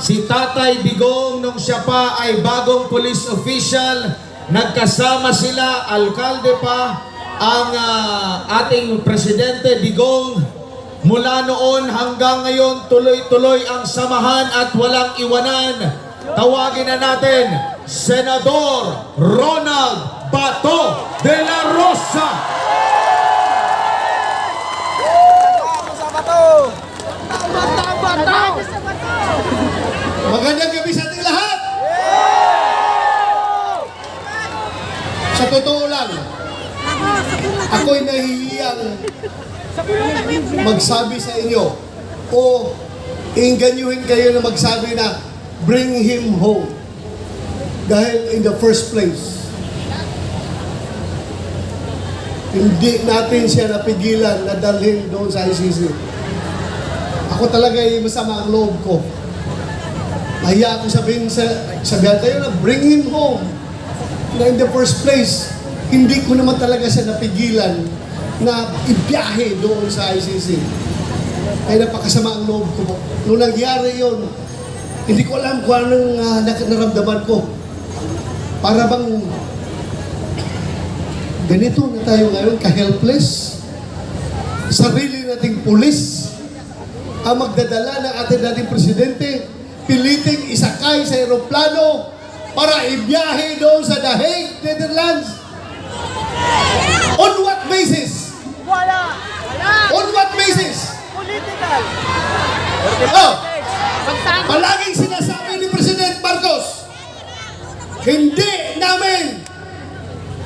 si Tatay Digong nung siya pa ay bagong police official. Nagkasama sila, alkalde pa, ang ah, ating presidente Digong. Mula noon hanggang ngayon, tuloy-tuloy ang samahan at walang iwanan. Tawagin na natin, Senador Ronald Bato de la Rosa. Magandang gabi sa ating lahat! Sa totoo lang, ako'y nahihiyang magsabi sa inyo o inganyuhin kayo na magsabi na bring him home. Dahil in the first place, hindi natin siya napigilan na dalhin doon sa ICC. Ako talaga ay masama ang loob ko. Nahiya ako sabihin sa, sabihan kayo na bring him home. Na in the first place, hindi ko naman talaga siya napigilan na ibiyahe doon sa ICC. Ay napakasama ang loob ko po. Nangyari yon, hindi ko alam kung anong uh, naramdaman ko. Para bang ganito na tayo ngayon, ka-helpless. Sarili nating pulis ang magdadala ng ating dating presidente, piliting isakay sa eroplano para ibiyahe doon sa The Hague, Netherlands. On what basis? Wala! Wala! On what basis? Political! Oh, palaging sinasabi ni President Marcos, hindi namin,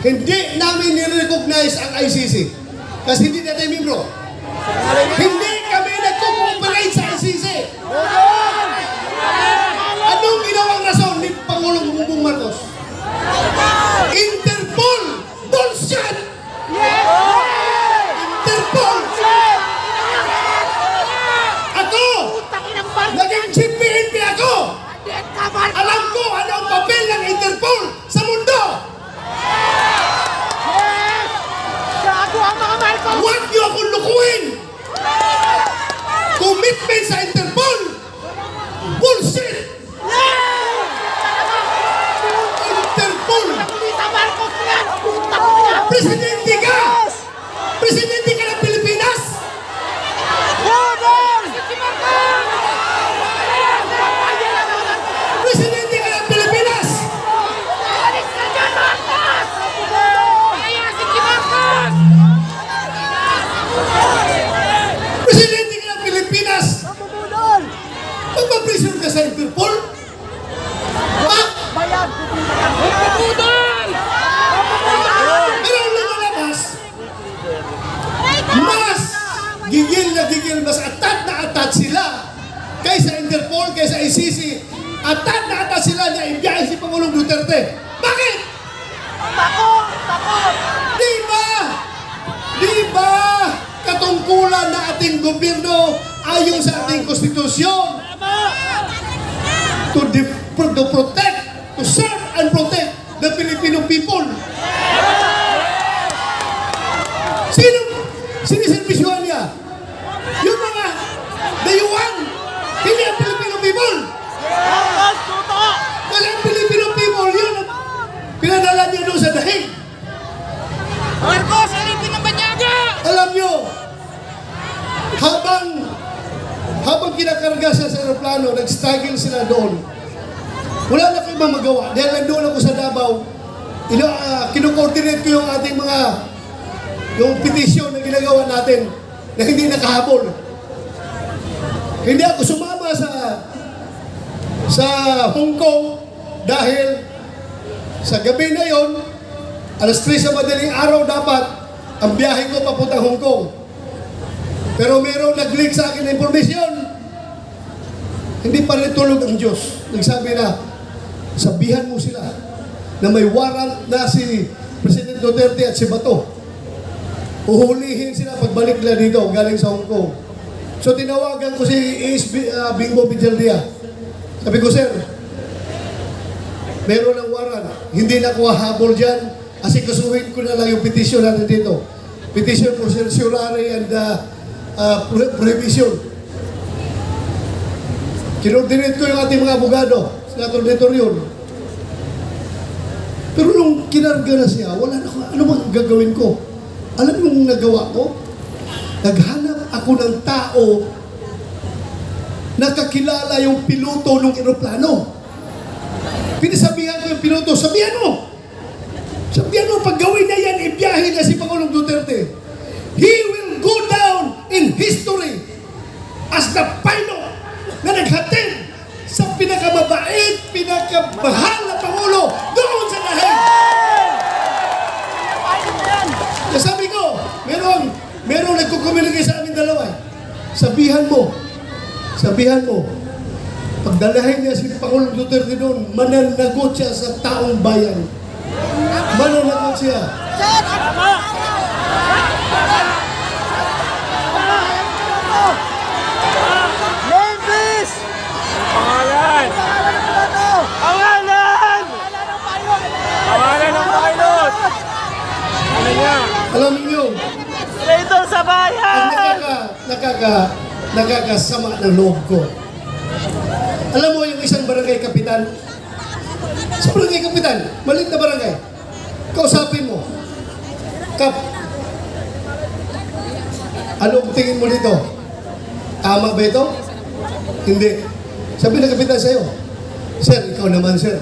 hindi namin nirecognize ang ICC. Kasi hindi natin membro. Hindi Commitment sa Interpol! Gobyerno ayon sa ating konstitusyon to, to protect, to serve and protect the Filipino people. Sino siniservisyohan niya? Yung mga dayuhan, hindi ang Filipino people. Kasi ang Filipino people, yun pinadala niya doon sa dahig. Marcos! Alipin ang banyaga! Alam nyo, habang habang kinakarga siya sa aeroplano, nag-struggle sila doon. Wala na ko ibang magawa. Dahil nandun ako sa Davao, ino, uh, kino-coordinate ko yung ating mga yung petition na ginagawa natin na hindi nakahabol. Hindi ako sumama sa sa Hong Kong dahil sa gabi na yon, alas 3 sa madaling araw dapat ang biyahe ko papuntang Hong Kong. Pero mayroong nag-leak sa akin na informasyon. Hindi pa rin tulog ang Diyos. Nagsabi na, sabihan mo sila na may warrant na si President Duterte at si Bato. Uhulihin sila pagbalik nila dito galing sa Hong Kong. So tinawagan ko si ASB, uh, Bingo Pijaldia. Sabi ko, sir, meron ng warrant. Hindi na ako hahabol dyan. Kasi kasuhin ko na lang yung petition natin dito. Petition for certiorari and uh, uh, pro- prohibition. Kinordinate ko yung ating mga abogado, Senator De Torion. Pero nung kinarga na siya, wala na ako, ano bang gagawin ko? Alam mo yung nagawa ko? Naghanap ako ng tao nakakilala yung piloto ng eroplano. Pinasabihan ko yung piloto, sabihan mo! Sabihan mo, pag gawin niya yan, ibiyahe na si Pangulong Duterte. He will go down in history as the pilot na naghatid sa pinakamabait, pinakamahal na Pangulo doon sa dahil. Kaya sabi ko, merong, merong nagkukommunicate sa amin dalawa. eh. Sabihan mo, sabihan mo, pagdalahin niya si Pangulong Duterte doon, mananagot siya sa taong bayan. Mananagot siya. Memphis! Pangalan! Pangalan! Pangalan ng pilot! Ano niya? Alam niyo, Traitor sa ang bayan! nakaka, nakaka, nakakasama ng loob ko. Alam mo yung isang barangay kapitan? Sa barangay kapitan, maliit na barangay. Kausapin mo. Kap, ano ang tingin mo dito? Tama ba ito? Hindi. Sabi ng kapitan sa'yo, Sir, ikaw naman, sir.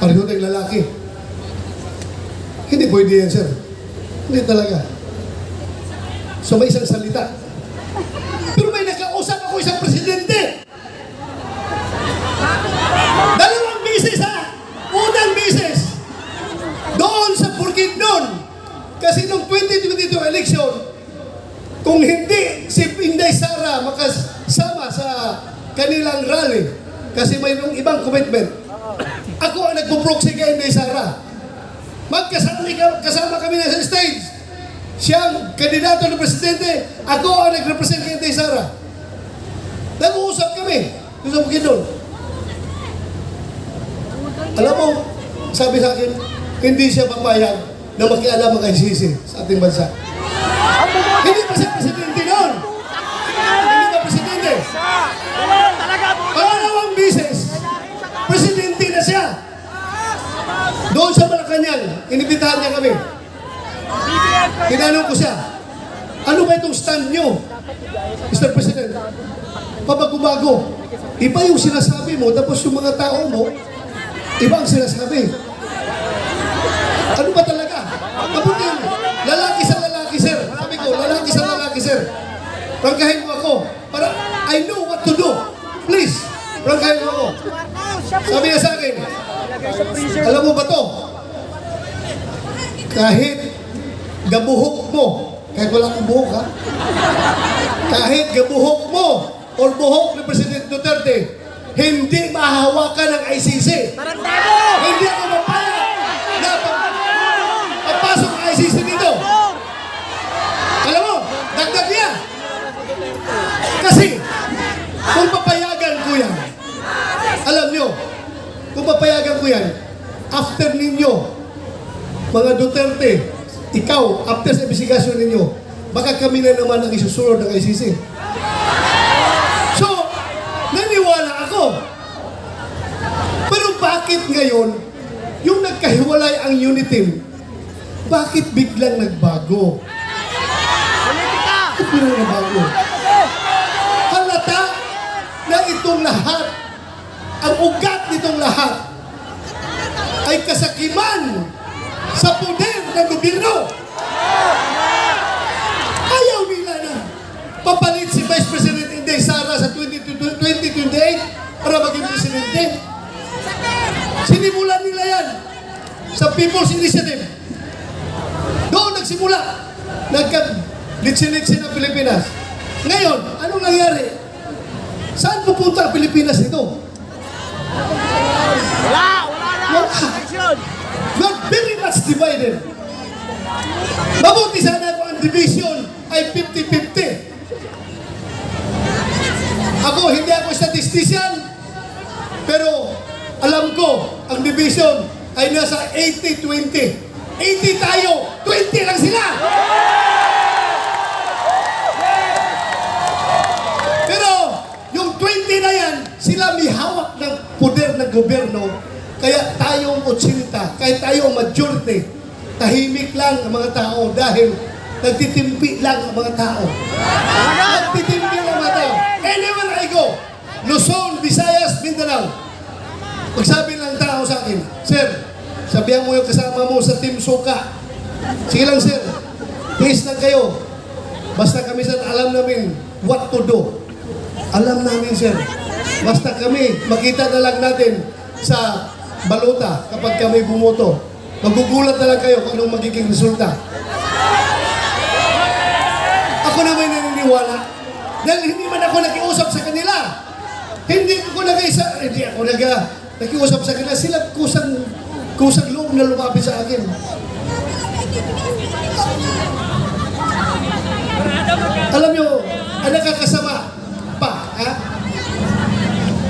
Pareho tayong lalaki. Hindi pwede yan, sir. Hindi talaga. So may isang salita. Kasi nung 2022 election, kung hindi si Inday Sara makasama sa kanilang rally, kasi mayroong ibang commitment, ako ang nagpo-proxy kay Inday Sara. Magkasama kasama kami na sa stage. Siyang kandidato ng presidente, ako ang nag-represent kay Inday Sara. Nag-uusap kami doon sa Bukidnon. Alam mo, sabi sa akin, hindi siya papayag na makialam ang ICC sa ating bansa. Hindi pa siya presidente noon. Hindi pa presidente. Pangalawang bisis, presidente na siya. Doon sa Malacanang, inibitahan niya kami. Tinanong ko siya, ano ba itong stand nyo, Mr. President? Pabago-bago. Iba yung sinasabi mo, tapos yung mga tao mo, iba ang sinasabi. Ano ba talaga? Prangkahin mo ako. Para I know what to do. Please, prangkahin mo ako. Sabi niya sa akin, alam mo ba to? Kahit gabuhok mo, kahit wala kang buhok ha, kahit gabuhok mo or buhok ni President Duterte, hindi mahahawakan ng ICC. Hindi ako mapayag na pag- papasok ang ICC dito. Alam mo, dagdag niya. Kasi, kung papayagan ko yan, alam nyo, kung papayagan ko yan, after ninyo, mga Duterte, ikaw, after sa investigasyon ninyo, baka kami na naman ang isusunod ng ICC. So, naniwala ako. Pero bakit ngayon, yung nagkahiwalay ang unit team, bakit biglang nagbago? Politika! Bakit biglang nagbago? Halata na itong lahat, ang ugat nitong lahat, ay kasakiman sa poder ng gobyerno. Ayaw nila na papalit si Vice President Inday Sara sa 2028 para maging presidente. Sinimulan nila yan sa People's Initiative. Doon nagsimula. Nagka-litsin-litsin ang Pilipinas. Ngayon, anong nangyari? Saan pupunta ang Pilipinas nito? Wala! Wala na! Wala. Not very much divided. Mabuti sana kung ang division ay 50-50. Ako, hindi ako statistician, pero alam ko, ang division ay nasa 80-20. 80 tayo, 20 lang sila! Pero, yung 20 na yan, Sila may hawak ng poder ng gobyerno, kaya tayong 80, kahit tayo majority, tahimik lang ang mga tao dahil nagtitimpi lang ang mga tao. Nagtitimpi lang ang mga tao. Anywhere I go, Luzon, Visayas, Mindanao, magsabi lang tao sa akin, Sir, sabihan mo yung kasama mo sa Team Suka. Sige lang, sir. Please lang kayo. Basta kami, sir, alam namin what to do. Alam namin, sir. Basta kami, makita na lang natin sa baluta kapag kami bumoto. Magugulat na lang kayo kung anong magiging resulta. Ako na may naniniwala. Dahil hindi man ako nakiusap sa kanila. Hindi ako nag-isa, hindi ako nag, nakiusap sa kanila. Sila kusang, kusang loob na lumapit sa akin. Alam nyo, ang nakakasama pa, ha?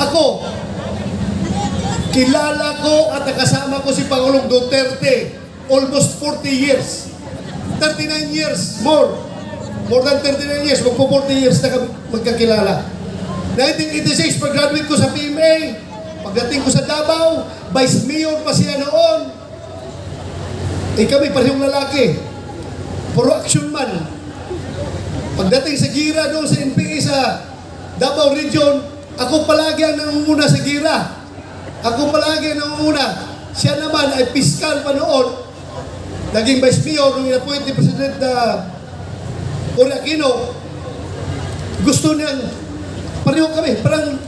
Ako, kilala ko at nakasama ko si Pangulong Duterte almost 40 years. 39 years, more. More than 39 years, magpo 40 years na kami magkakilala. 1986, pag-graduate ko sa PMA, pagdating ko sa Davao, Vice Mayor pa siya noon. Eh kami, parehong lalaki. Puro action man. Pagdating sa Gira doon sa NPA sa Davao Region, ako palagi ang nangunguna sa Gira. Ako palagi ang nangunguna. Siya naman ay piskal pa noon. Naging Vice Mayor nung inapoint ni President na Cory Aquino. Gusto niyang, pareho kami, parang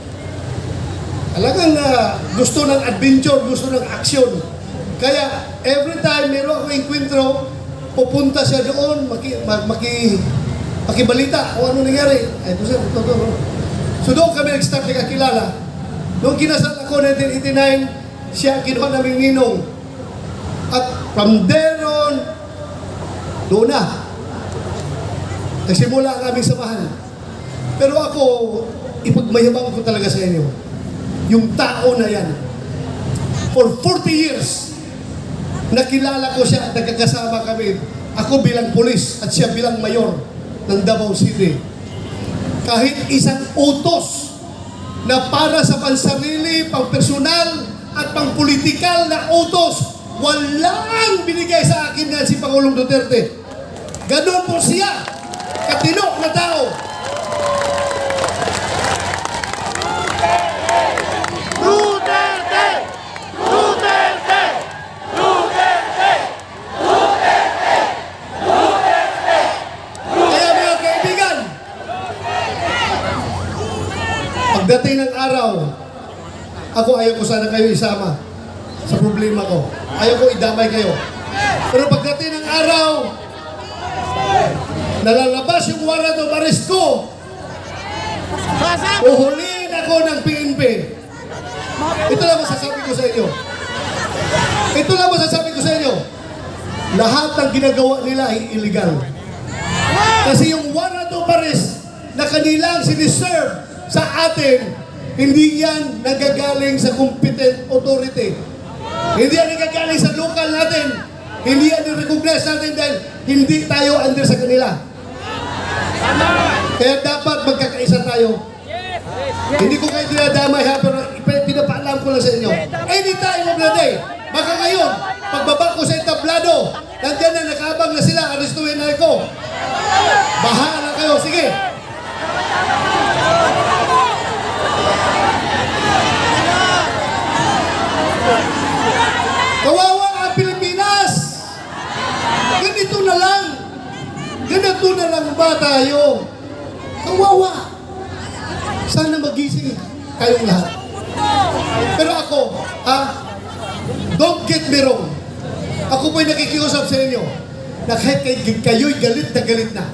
talagang ah, gusto ng adventure, gusto ng action. Kaya every time meron akong enkwentro, pupunta siya doon, maki, ma- maki, makibalita kung ano nangyari. Ay, ito sir, ito, ito, ito. So doon kami nag-start nagkakilala. Noong kinasal ako 1989, siya kinuha naming ninong. At from there on, doon na. Nagsimula ang aming samahan. Pero ako, ipagmayabang ko talaga sa inyo. Yung tao na yan. For 40 years, nakilala ko siya at nagkakasama kami. Ako bilang pulis at siya bilang mayor ng Davao City. Kahit isang utos na para sa pansarili, pang personal at pang politikal na utos, walang binigay sa akin nga si Pangulong Duterte. Ganon po siya, katinok na tao. Duterte! Duterte! Kaya mga kaibigan, pagdating ng araw, ako ayaw ko sana kayo isama sa problema ko. Ayaw ko idamay kayo. Pero pagdating ng araw, nalalabas yung warrant of arrest ko, uhulihin ako ng PNP. Ito lang masasabi ko sa inyo. Ito lang masasabi ko sa inyo. Lahat ng ginagawa nila ay illegal. Kasi yung warrant of arrest na kanilang siniserve sa atin, hindi yan nagagaling sa competent authority. Hindi yan nagagaling sa local natin. Hindi yan recognize natin dahil hindi tayo under sa kanila. Kaya dapat magkakaisa tayo. Hindi ko kayo dinadamay ha, pero pinapaalam ko lang sa inyo. Any time of the day, baka ngayon, pagbaba ko sa entablado, nandyan na nakabang na sila, arestuhin na ako. Bahala kayo, sige. Kawawa ang Pilipinas! Ganito na lang. Ganito na lang ba tayo? Kawawa. Sana magising kayong lahat. Pero ako, ha? Don't get me wrong. Ako po'y nakikiusap sa inyo na kahit kay, kayo'y galit na galit na,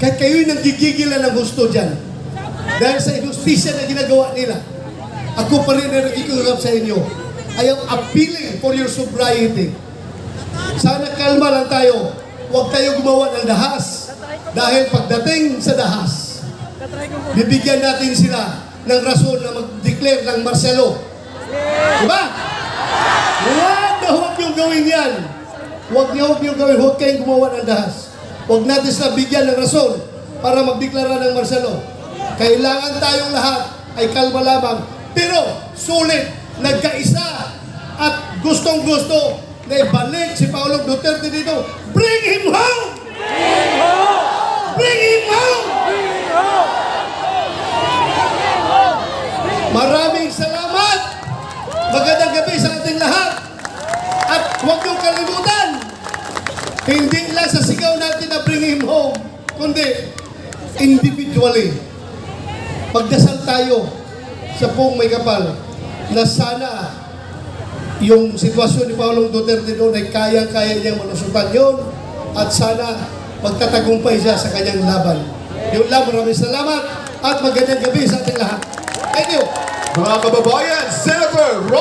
kahit kayo'y nanggigigilan ng gusto dyan, dahil sa inustisya na ginagawa nila, ako pa rin na nakikiusap sa inyo. I am appealing for your sobriety. Sana kalma lang tayo. Huwag tayo gumawa ng dahas. Dahil pagdating sa dahas, bibigyan natin sila ng rason na mag-declare ng law. Diba? Huwag na huwag niyong gawin yan. Huwag niyo huwag niyong gawin. Huwag kayong gumawa ng dahas. Huwag natin sila bigyan ng rason para magdeklara ng law. Kailangan tayong lahat ay kalma lamang Pero sulit, nagkaisa at gustong gusto na ibalik si Paolo Duterte dito. Bring him home! Bring him home! Maraming salamat! Magandang gabi sa ating lahat! At huwag niyong kalimutan, hindi lang sa sigaw natin na bring him home, kundi individually. Magdasal tayo sa buong may kapal na sana yung sitwasyon ni Paulong Duterte doon ay kayang-kaya niyang malusutan yun at sana magtatagumpay siya sa kanyang laban. Yung lang, maraming salamat at magandang gabi sa ating lahat. Thank you! Mga kababayan, Senator Ron